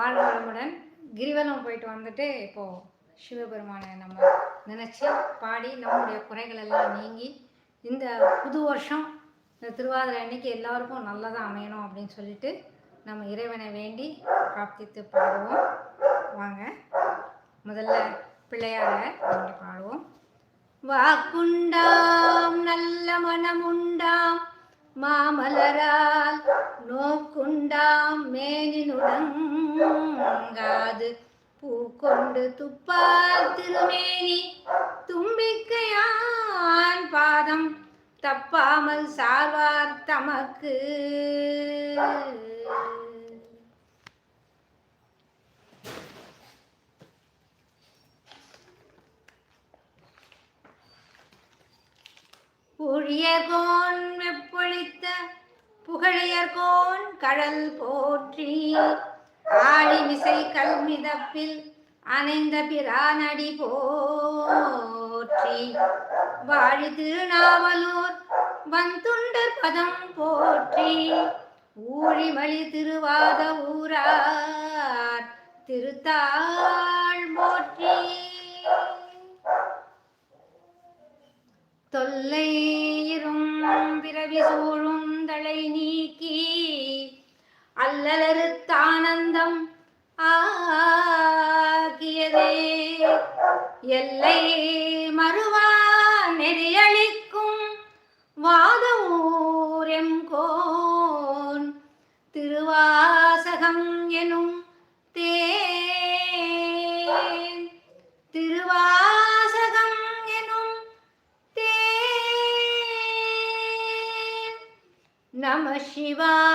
வாழ்க வளமுடன் கிரிவலம் போயிட்டு வந்துட்டு இப்போது சிவபெருமானை நம்ம நினச்சி பாடி நம்முடைய குறைகள் எல்லாம் நீங்கி இந்த புது வருஷம் இந்த திருவாதிரை அன்னைக்கு எல்லாருக்கும் நல்லதாக அமையணும் அப்படின்னு சொல்லிட்டு நம்ம இறைவனை வேண்டி பிரார்த்தித்து பாடுவோம். வாங்க முதல்ல பிள்ளையார வேண்டி பாடுவோம். வாக்குண்டாம் நல்ல மனமுண்டாம் மாமலரால் நோக்குண்டாம் மேனினுடங்காது பூக்கொண்டு துப்பால் திருமேனி தும்பிக்கையான் பாதம் தப்பாமல் சார்வார் தமக்கு. புழியர்கோன் வெப்பொழித்த புகழியர்கோன் கடல் போற்றி ஆழிமிசை கல்மிதப்பில் அணைந்த பிரானடி போற்றி. வாழி திருநாவலூர் வந்துண்டர் பதம் போற்றி. ஊழிமலி திருவாத ஊரார் திருத்தாள் போற்றி. தொல்லையிரும் பிறவி சூழும் தலை நீக்கி அல்லலறுத்தானந்தம் ஆகியதே. எல்லை மறுவா நெறியளிக்கும் வாத கோன். திருவாசகம் எனும் தேன். திருவாசகம் எனும் தேன். நம சிவா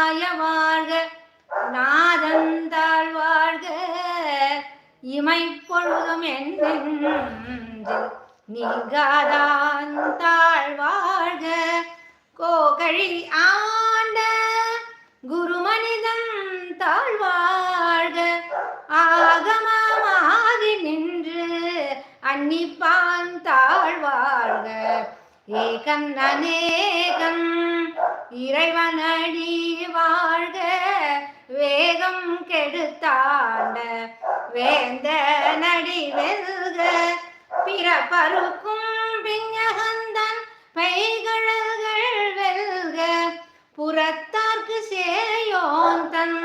இமைப்பொழுதும் நீங்காதான் தாழ்வாழ்க கோகழி ஆண்ட குருமனிதம் தாழ்வாழ்க ஆகமமாகி நின்று அன்னிப்பான் தாழ்வாழ்க ஏகம் அநேகம் இறைவனடி வாழ்க வேகம் கெடுத்தாண்ட வேந்த நடி வெல்க. பிறப்பருக்கும் பிஞகந்தன் பைகழல்கள் வெல்க. புறத்தார்க்கு சேயோன் தன்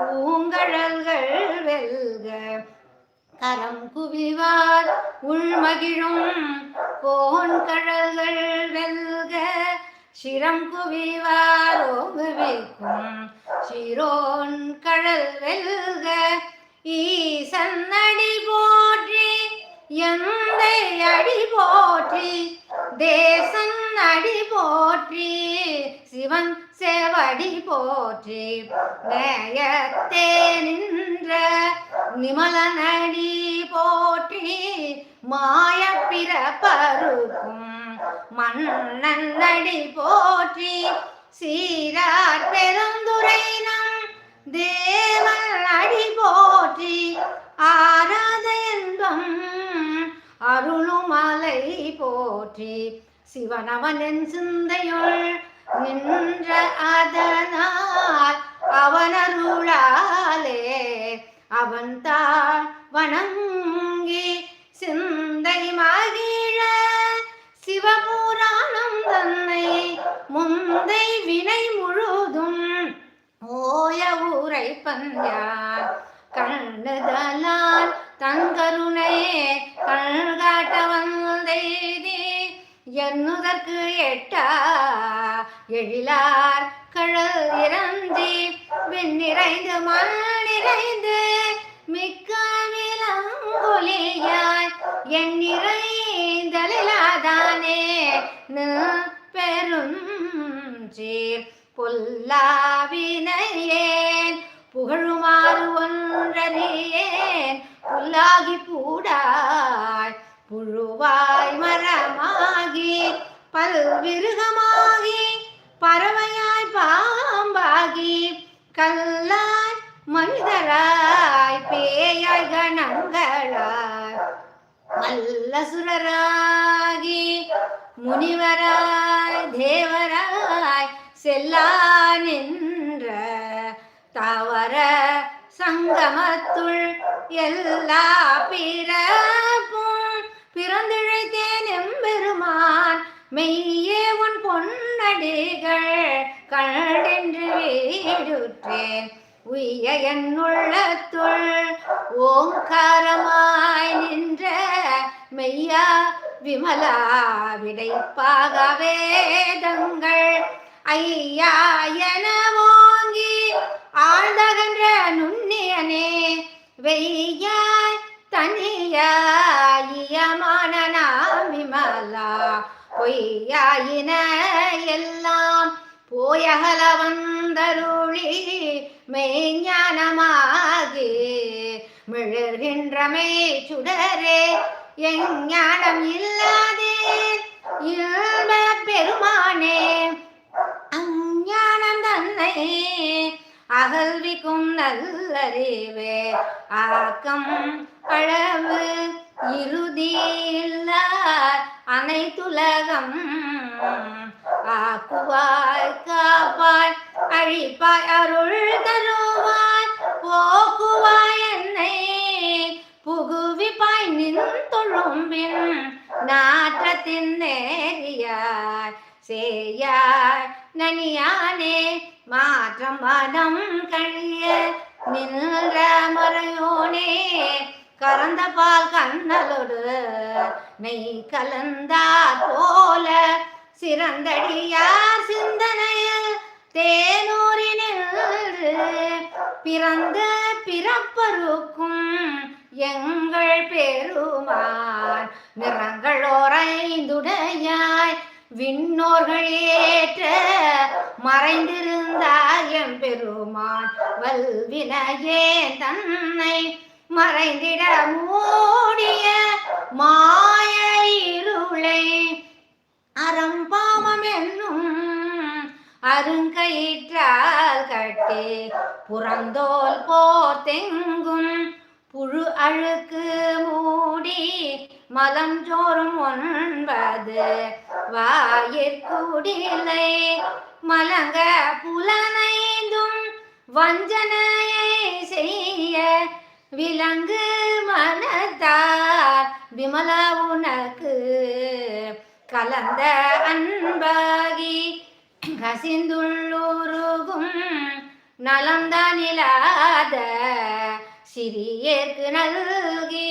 பூங்கழல்கள் வெல்க. கரம் குவிவார் உள்மகிழும் கோன் கழல்கள் வெல்க. சிரம் குவிவார் ஓங்குவிக்கும் சிரோன் கழல் வெல்க ஈசன் அடி போற்றி எந்தை அடி போற்றி தேசன் அடி போற்றி சிவன் சேவடி போற்றி. நேயத்தே நின்ற நிமலனடி போற்றி மாய பிறப்பருக்கும் மன்னன் நடி போற்றி சீரார் பெருந்துரை நம் தேவன் அடி போற்றி ஆராத என்பம் அருளுமலை போற்றி சிவனவனின் சிந்தையுள் நின்ற அதனால் அவனருளாலே அவன் தாழ் வணங்கி சிந்தை மகிழ சிவபுராணம் தன்னை முந்தை வினை முழுதும் ஓய ஊரை பஞ்சான் கண்டதலால் தங்கருணையே கண்காட்ட வந்தெய்தி என்னுதற்கு எட்டா. எழிலார் கழல் இறந்தி விண்ணிறைந்து மண் நிறைந்து மிக்க ஒளியாய் என் நிறைந்தலிலாதானே பெரும் சீர் பொல்லாவினையேன். புகழுமாறு ஒன்றறியேன். புல்லாகி பூடாய். புழுவாய் மரமாகி. பல்விருகமாகி. பறவையாய் பாம்பாகி. கல்லாய் மனிதராய் பேயாய் கணங்களாய் மல்லசுரராகி முனிவராய் தேவராய் செல்லா நின்ற தாவர சங்கமத்துள் எல்லா பிறப்பும் பிறந்திழைத்தேன் எம்பெருமான். மெய்யே உன் பொன்னடிகள் கண்டென்று வீடுற்றேன். உய என்னுள்ளத்துள் ஓங்காரமாய் நின்ற மெய்யா விமலா விடைப்பாக வேதங்கள். ஐயா என ஓங்கி ஆழ்ந்தகன்ற நுண்ணியனே வெய்யாய் தனியாயமான நாம் விமலா பொய்யாயின எல்லாம் போயகல வந்தருளி மெய்ஞானமாகி மிளர்கின்றமே சுடரே எஞ்ஞானம் இல்லாதே இல்ப பெருமானே அஞ்ஞானம் தன்னை அகல்விக்கும் நல்லறிவே ஆக்கம் அளவு இறுதியில்லார் அனைத்துலகம். காக்குவாய் காப்பாய் அழிப்பாய் அருள் தருவாய். போக்குவாய் என்னை புகுவிப்பாய் நின் தொழும்பின் நாற்றத்தின் நேரியாய். சேயாய் நனியானே மாற்றம் மனம் கழிய நின்ற மறையோனே. கறந்த பால் கண்ணலோடு மெய் கலந்தா போல சிறந்தடியார் சிந்தனையில் தேனூரினில் பிறந்த பிறப்பருக்கும் எங்கள் பெருமான் நிறங்களோரைந்துடையாய் விண்ணோர்கள் ஏற்ற மறைந்திருந்தார் எம் பெருமான் வல்வினையே தன்னை மறைந்திட மூடிய மாய இருளை அறம்பாமம் என்னும் அருங்கயிற்றால் கட்டி. புறந்தோல் போத்தெங்கும் புழு அழுக்கு மூடி மலஞ்சோறும் ஒன்பது. வாயிற்குடிலை மலங்க புலனைந்தும் வஞ்சனையை செய்ய விலங்கு மனத்தார் விமலா உனக்கு. கலந்த அன்பாகி கசிந்துள்ளூருகும் நலம்தானிலாத சிறியேற்கு நல்கி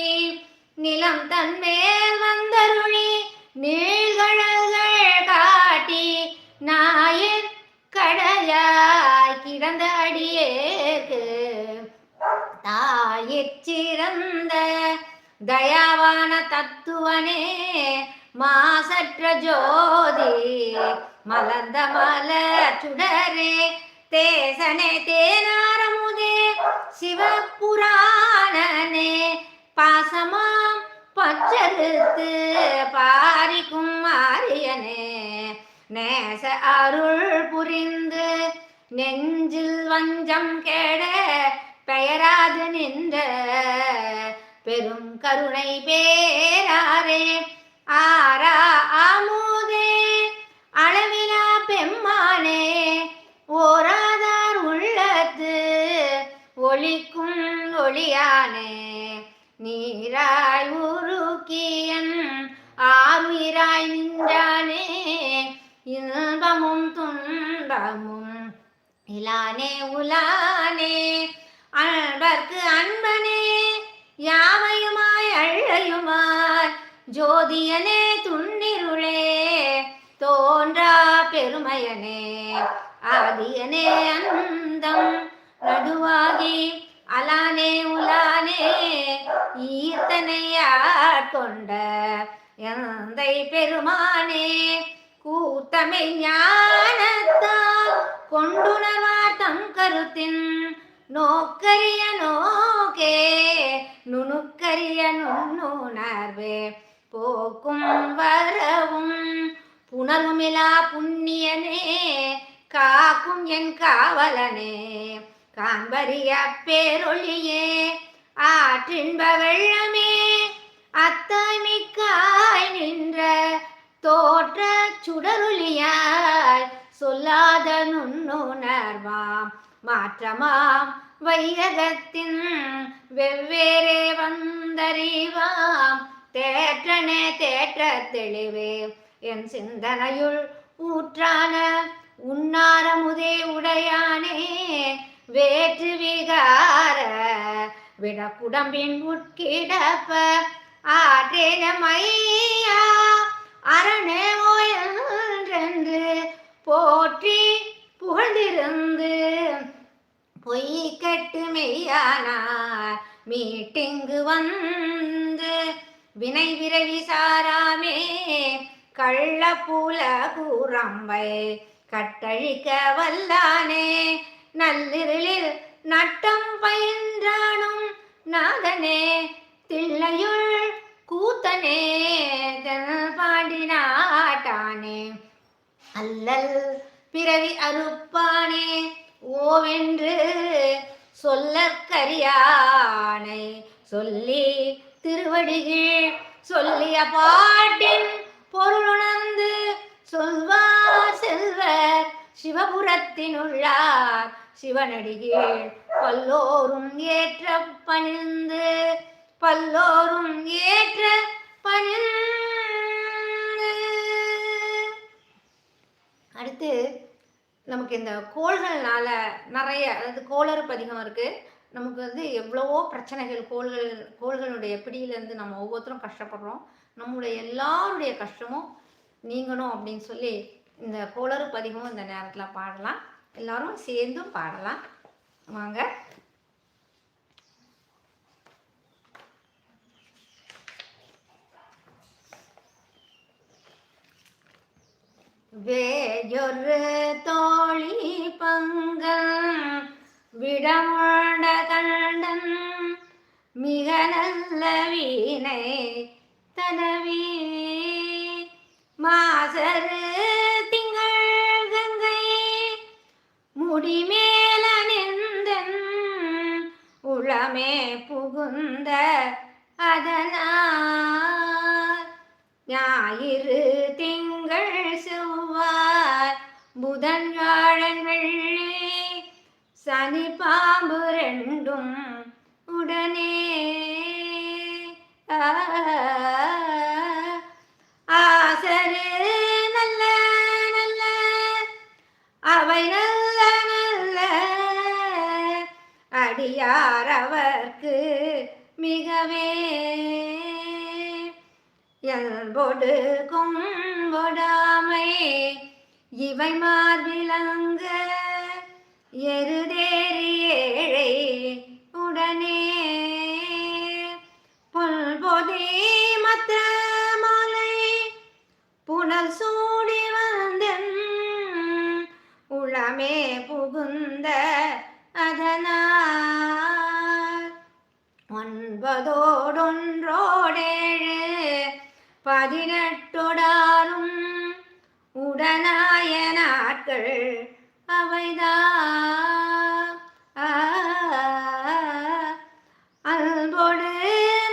நிலம் தன்மேல் வந்தருளி நீழ்கழல்கள் காட்டி நாயிற் கடையாய் கிடந்த அடியேற்கு தாயிற் சிறந்த தயாவான தத்துவனே மாசற்ற ஜோதி மலர்ந்த மலர் சுடரே தேசனே தேனாரமுதே சிவபுராணனே பாசமாம் பச்சருத்து பாரிக்கும் ஆரியனே. நேச அருள் புரிந்து நெஞ்சில் வஞ்சம் கேட பெயராது நின்ற பெரும் கருணை பேராரே. ஆரா ஆமோதே அளவிலா பெம்மானே ஓராதார் உள்ளத்து ஒளிக்கும் ஒளியானே. நீராய் உருக்கியன் ஆறுயிராய் நின்றானே இன்பமும் துன்பமும் இலானே உலானே. அன்பர்க்கு அன்பனே யாவையுமாய் அழையுமாய் ஜோதியனே துண்ணிருளே தோன்றா பெருமையனே. ஆதியனே அந்தம் நடுவாகி அலானே உலானே ஈர்த்தனையாட்கொண்ட எந்தை பெருமானே. கூத்தமை ஞானத்தால் கொண்டுணர்வார் தம் கருத்தின் நோக்கரிய நோக்கே நுணுக்கரிய நுண்ணுணர்வே. போக்கும் வரவும் புனலுமிலா புண்ணியனே காக்கும் என் காவலனே. காண்பறிய பேரொழியே ஆற்றின்ப வெள்ளமே அத்தாய்மிக்காய் நின்ற தோற்ற சுடருளியாய் சொல்லாத நுண்ணுணர்வாம் மாற்றமாம் வையகத்தின் வெவ்வேறே வந்தறிவாம். தேற்றனே தேற்ற தெளிவே. என் சிந்தனையுள் ஊற்றான உன்னாரமுதே உடையானே. வேற்று விகார விடக்குடம்பின் உட்கிடப்ப ஆற்றேன மையா. அரணே ஓயென்று போற்றி புகழ்ந்திருந்து பொய் கட்டு மெய்யானார். மீட்டிங்கு வந்து வினை விரவி சாராமே கள்ள பூல கூறம்பை கட்டழிக்க வல்லானே. நள்ளிருளில் நட்டம் பயின்றானும் நாதனே. தில்லையுள் கூத்தனே தன் பாடினாட்டானே அல்லல் பிறவி அறுப்பானே. ஓவென்று சொல்லற்கரியானை சொல்லி திருவடிகள் சொல்லிய பாட்டின் பொருளுணர்ந்து சொல்வார் செல்வர் சிவபுரத்தினுள்ளார் சிவனடிகள். பல்லோரும் ஏற்ற பணிந்து பல்லோரும் ஏற்ற பணிந்து. அடுத்து நமக்கு இந்த கோள்கள்னால நிறைய அதாவது கோளறு பதிகம் இருக்கு. நமக்கு வந்து எவ்வளவோ பிரச்சனைகள் கோள்கள் கோள்களுடைய பிடியிலேருந்து நம்ம ஒவ்வொருத்தரும் கஷ்டப்படுறோம். நம்மளுடைய எல்லாருடைய கஷ்டமும் நீங்கணும் அப்படின்னு சொல்லி இந்த கோளறு பதிகமும் இந்த நேரத்தில் பாடலாம். எல்லாரும் சேர்ந்தும் பாடலாம். வாங்க. வேயொரு தோழி பங்கள் விடமுண்ட கண்டன் மிக நல்ல வீணை தனவி. மாசரு திங்கள் கங்கை முடிமேல நின்றன் உளமே புகுந்த அதனார். ஞாயிறு திங்கள் செவ்வாய் புதன் வியாழன் வெள்ளி சனி பாம்பு ரெண்டும் உடனே. ஆசரு நல்ல நல்ல அவை நல்ல நல்ல. அடியார் அவர்க்கு மிகவே. எல்பொடு கொம்பொடாமை இவை மார்பிலங்க எருதேறி ஏழை உடனே பொல்பொதி மத்த மாலை புனல் சூடி வந்தன் உளமே புகுந்த அதனால் ஒன்பதோடொன்றோடேழு பதினெட்டொடாரும் உடனாய நாட்கள் அவைதா. அன்போடு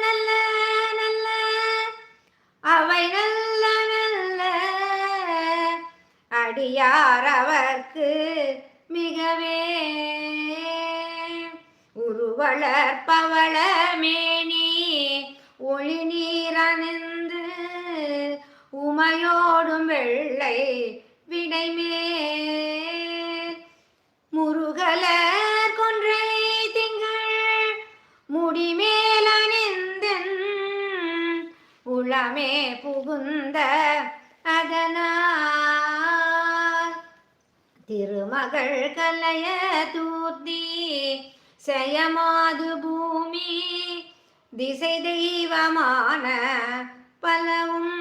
நல்ல நல்ல. அவை நல்ல நல்ல. அடியார் அவர்க்கு மிகவே. உருவளர் பவள மேனி ஒளி நீரணிந்து உமையோடும் வெள்ளை விடைமே. முருகலர் கொன்றை திங்கள் முடிமேல் உளமே புகுந்த அதனால் திருமகள் கலைய தூர்த்தி செயமாது பூமி திசை தெய்வமான பலவும்.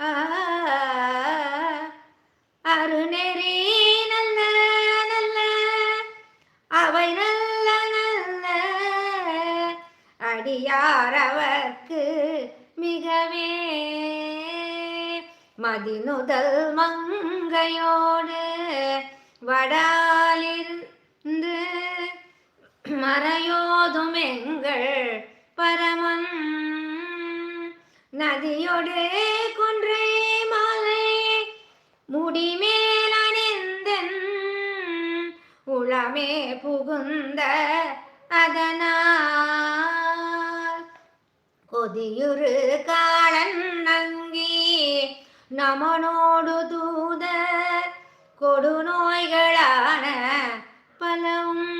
ஆ, அடியார் அவர்க்கு மிகவே. மதிநுதல் மங்கையோடு வடாலிருந்து மறையோதும் எங்கள் பரமன். நதியோடு குன்றே மாலை முடிமேலணிந்தன் உளமே புகுந்த அதனால் கொதியுரு காலன் நங்கி நமனோடு தூத கொடுநோய்களான பலவும்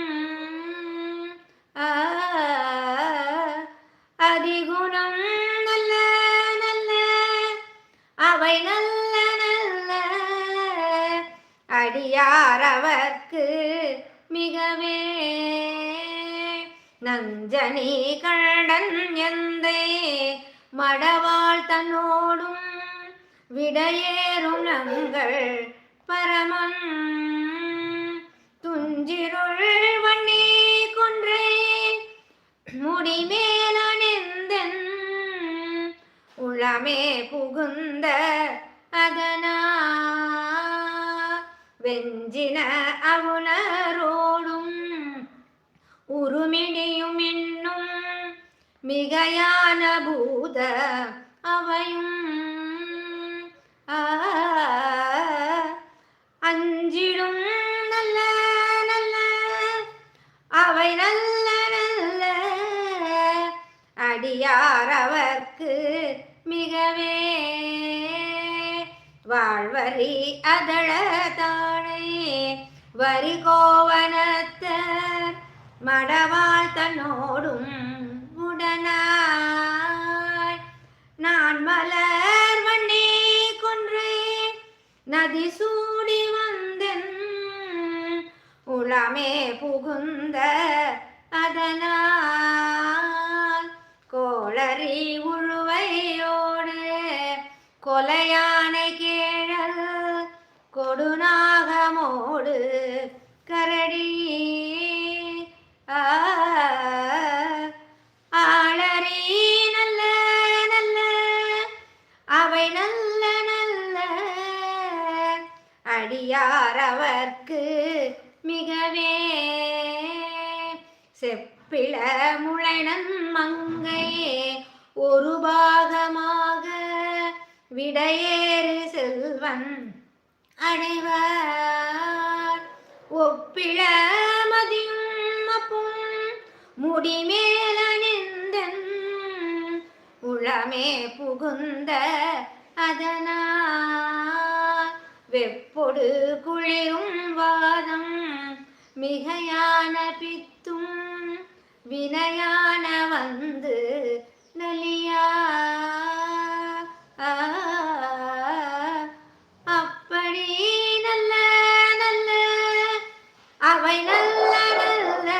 அதிகுணம் நல்ல நல்ல அவை நல்ல நல்ல அடியாரவர்க்கு மிகவே நஞ்சனி கண்டன் எந்தை? மடவாள் தன்னோடும் விடையேறும் நங்கள் பரமன். துஞ்சிருள் வண்ணி கொன்றே முடிமேலணிந்தன் உளமே புகுந்த அதனா? வெஞ்சின அவுணரோடும் உருமிடியும் என்னும் மிகையான பூத அவையும். அஞ்சிடும் நல்ல நல்ல அவை நல்ல நல்ல அடியாரவர்க்கு மிகவே. வாழ்வரி அதழ தானே வரி கோவனத்தர் மடவாள் தன்னோடும் உடனாய். நான் மலர் வண்ணி கொன்றே நதி சூடி வந்தன். உளமே புகுந்த அதனால் கோளறி உழுவையோடு கொலையானை கேழல் கொடுநாகமோடு கரை அடியாரவர்க்கு மிகவே. செப்பிள முளைனன் மங்கை ஒரு பாகமாக விடையேறு செல்வன் அடைவார். ஒப்பிள மதியும் முடிமேல நின்றன் உளமே புகுந்த அதனால் வெப்பொடு குளிரும் வாதம் மிகையான பித்தும் வினையான வந்து நலியா. அப்படி நல்ல நல்ல அவை நல்ல நல்ல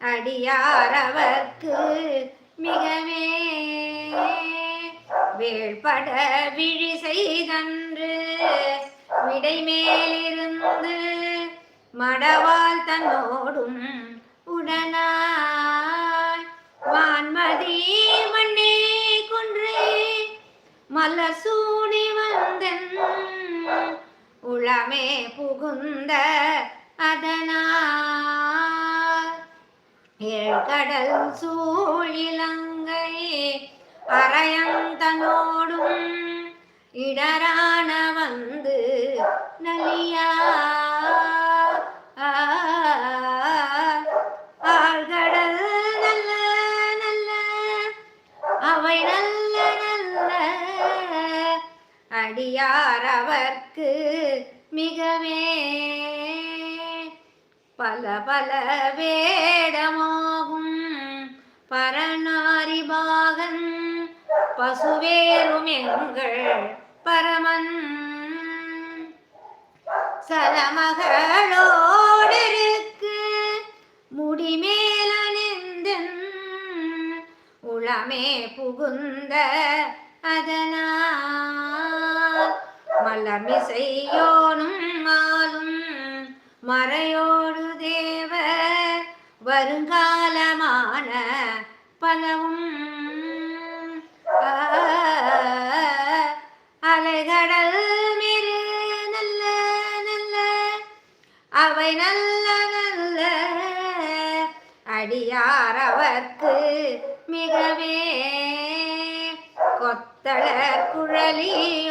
அடியாரவர்க்கு மிகவே. வேள்பட விழி செய்தன் இடைமேலிருந்து மடவால் தன்னோடும் உடனாய். வான்மதி மண்ணே குன்றே மலர் சூடி வந்தன். உளமே புகுந்த அதனால் ஏழ்கடல் சூழ் அரையந்தனோடும் இடரான வந்து நலியா. ஆழ்கடல் நல்ல நல்ல அவை நல்ல நல்ல. அடியாரவர்க்கு மிகவே. பல பல வேடமாகும் பரநாரிபாகன் பசுவேறும் எங்கள் பரமன் சலமகளோடிருக்கு முடிமேலணிந்தன் உளமே புகுந்த அதனால் மலமிசையோனும் மாலும் மறையோடு தேவ வருங்காலமான பலவும் அடியாரவர்க்கு மிகவே. கொத்தளர் குழலியோடு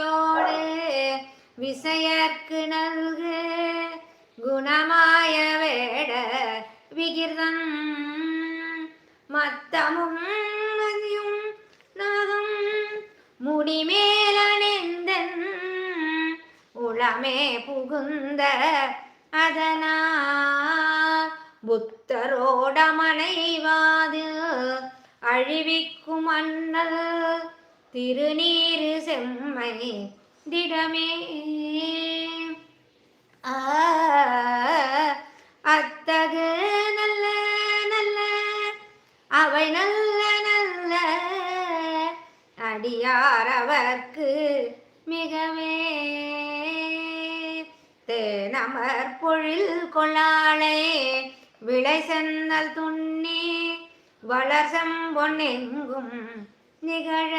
பொழில் கொள்ளாளே விளை சென்னல் துண்ணி வளர் பொன்னெங்கும் நிகழ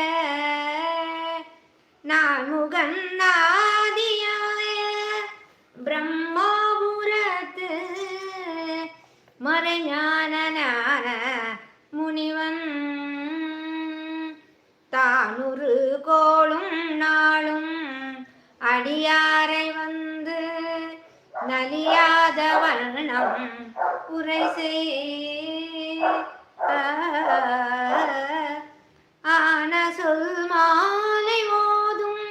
ஆன சொல் மாலை ஓதும்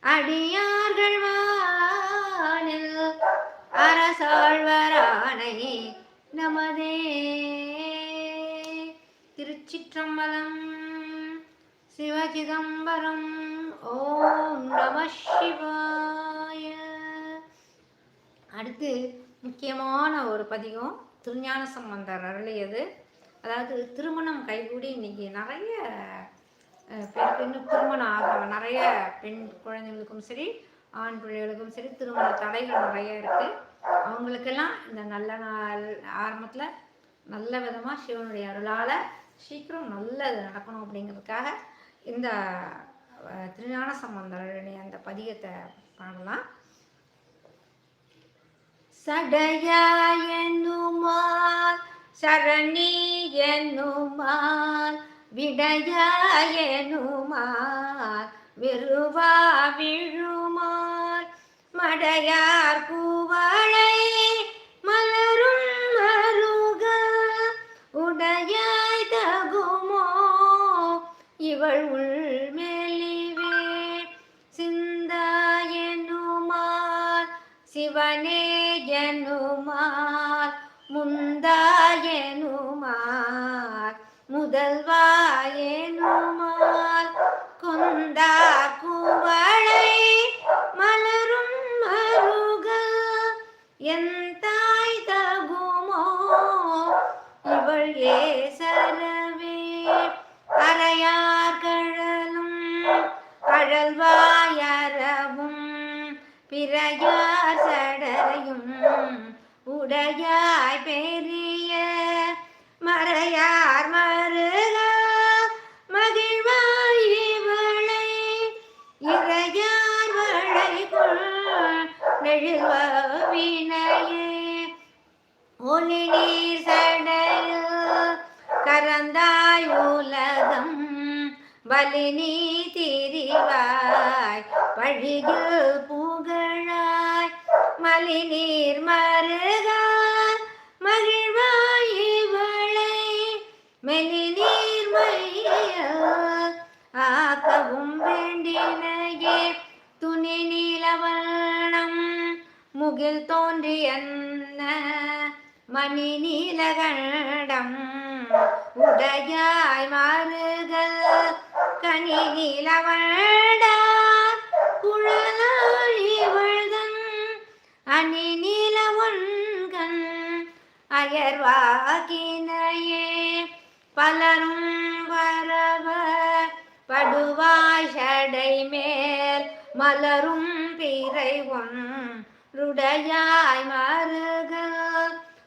அடியார்கள் வானில் அரசாழ்வரானை நமதே. திருச்சிற்றம்பலம் சிவசிதம்பரம் ஓம் நம சிவாய. அடுத்து முக்கியமான ஒரு பதிகம் திருஞான சம்பந்தர் அருளியது. அதாவது திருமணம் கைகூடி இன்னைக்கு நிறைய பேருக்கு இன்னும் திருமணம் ஆகாம நிறைய பெண் குழந்தைகளுக்கும் சரி ஆண் பிள்ளைகளுக்கும் சரி திருமண தடைகள் நிறைய இருக்கு. அவங்களுக்கெல்லாம் இந்த நல்ல நாள் ஆரம்பத்தில் நல்ல விதமாக சிவனுடைய அருளால் சீக்கிரம் நல்லது நடக்கணும் அப்படிங்கிறதுக்காக இந்த திருஞான சம்பந்தருடைய அந்த பதிகத்தை பாடலாம். சடையாயனுமால் சரணி என்னுமால் விடையாயனுமால் விருவா விழுமார் மடையார் கூவளை மலரும் மருக உடையாய் தகுமோ இவள் உள்மெலிவே சிந்தாயனுமால் சிவனே எனுமால் முந்தாயனுமால் முதல்வாயனுமால் கொந்தா குவளை மலரும் மருக என் தாய் தகுமோ இவள் ஏசரவே நீ திரிவாய் பழியில் புகழாய் மலி நீர் மருக மகிழ்வாய் இவளை மெலி நீர் ஆக்கவும் வேண்டினையே துணி நீலவர்ணம் முகில் தோன்றியன்ன மணி நீலகண்டம் உடையாய் மாறுகள் கனி நீலவண்டா குழலாழி அணி நிலவன்கண் அயர்வாகினையே பலரும் வரவ படுவாய் மேல் மலரும் பிறை ஒன்றுடையாய் மருக.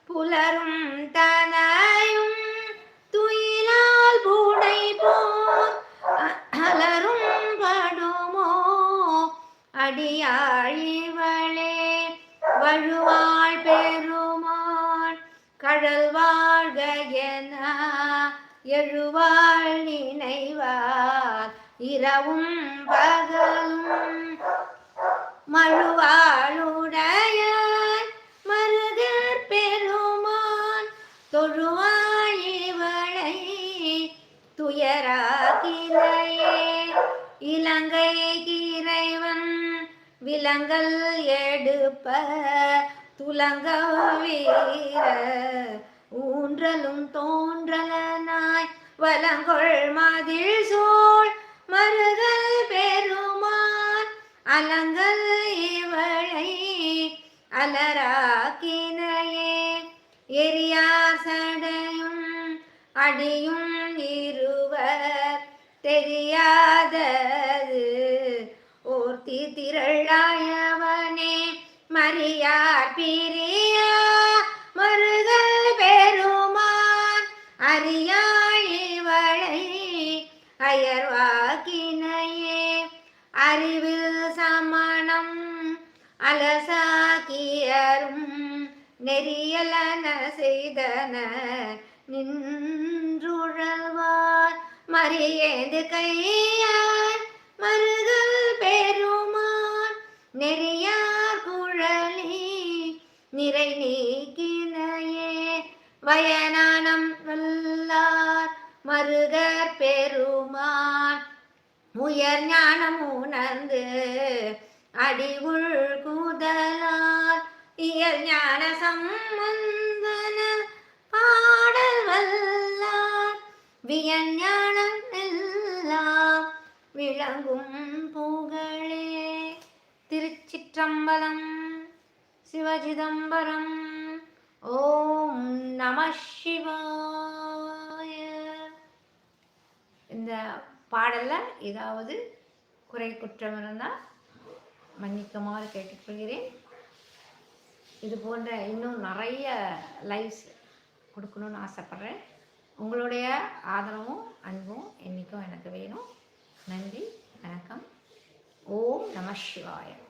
புலரும் தன அடியாழிவளே வழுவாள் பெருமாள் கடல் வாழ்க என எழுவாள் நினைவார். இரவும் பகலும் மழுவாழும் துலங்கள் எடுப்ப துலங்க வீர ஊன்றலும் தோன்றலனாய் வலங்கொள் மதில் சோழ் மருகல் பெருமான் அலங்கல் இவளை அலராக்கினையே. எரியார் சடையும் அடியும் இருவர் தெரியா செய்தன நின்றுழல்வார் மறியது கையார் மருகல் பெருமான். நெறியார் குழலி நிறை நீக்கினையே. வயனானம் வல்லார் மருகர் பெருமான். உயர் ஞானம் உணர்ந்து அடிவுள் கூதலார் பாடலில் ஏதாவது குறை குற்றம் இருந்தால் மன்னிக்குமாறு கேட்டுக்கொள்கிறேன். இது போன்ற இன்னும் நிறைய லைவ்ஸ் கொடுக்கணும்னு ஆசைப்பட்றேன். உங்களுடைய ஆதரவும் அன்பும் என்றைக்கும் எனக்கு வேணும். நன்றி வணக்கம். ஓம் நம சிவாயம்